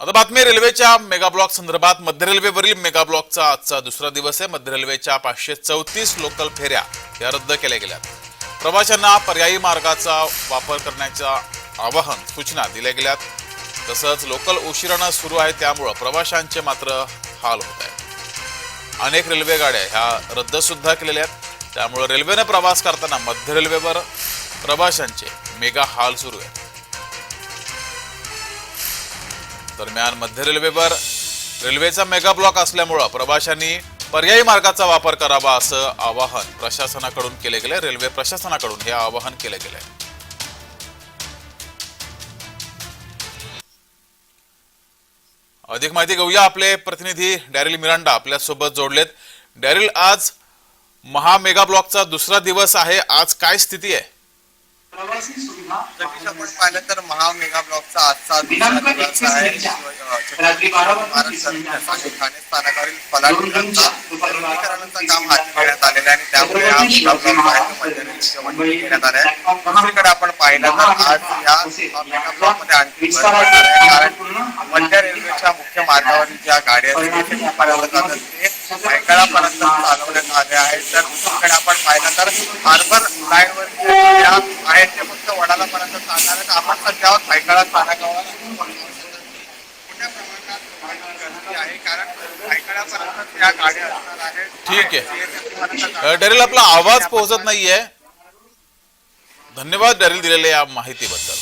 आता बातमी रेल्वेच्या मेगा ब्लॉक संदर्भात मध्य रेल्वेवरील मेगा ब्लॉकचा आजचा दुसरा दिवस आहे. मध्य रेल्वेच्या पाचशे चौतीस लोकल फेऱ्या या रद्द केल्या गेल्या प्रवाशांना पर्यायी मार्गाचा वापर करण्याच्या आवाहन सूचना दिल्या गेल्यात. तसंच लोकल उशिरानं सुरू आहे त्यामुळं प्रवाशांचे मात्र हाल होत आहेत. अनेक रेल्वे गाड्या ह्या रद्द सुद्धा केलेल्या आहेत. त्यामुळं रेल्वेनं प्रवास करताना मध्य रेल्वेवर प्रवाशांचे मेगा हाल सुरू आहेत. दरम्यान मध्य रेल्वेवर रेल्वेचा मेगा ब्लॉक असल्यामुळं प्रवाशांनी पर्यायी मार्गाचा वापर करावा असं आवाहन प्रशासनाकडून केले गेले. रेल्वे प्रशासनाकडून हे आवाहन केले गेले. अधिक माहिती घेऊया आपले प्रतिनिधी डॅरिल मिरांडा आपल्यासोबत जोडलेत. डॅरिल आज महामेगा ब्लॉकचा दुसरा दिवस आहे. आज काय स्थिती आहे? पाहिलं तर महा मेगा ब्लॉकचा आजचा ठाणे स्थानकावरील काम हाती घेण्यात आलेलं आहे आणि त्यामुळे घेण्यात आला दुसरीकडे आपण पाहिलं तर आज या मेगा ब्लॉकमध्ये आणखी कारण मध्य रेल्वेच्या मुख्य मार्गावरील ज्या गाड्या आहेत ते चालवलं जातात ते भायखळापर्यंत चालवण्यात आले आहेत. तर दुसरीकडे आपण पाहिलं तर हार्बर लाईनवर जे गाड्या आहेत ते फक्त वडालापर्यंत चालणार आहेत आपण सध्या आहोत भायखळा मोठ्या प्रमाणात आहे. कारण गाड्या असणार आहेत. ठीक आहे. डरील आपला आवाज पोहोचत नाहीये. धन्यवाद डरील दिलेल्या या माहितीबद्दल.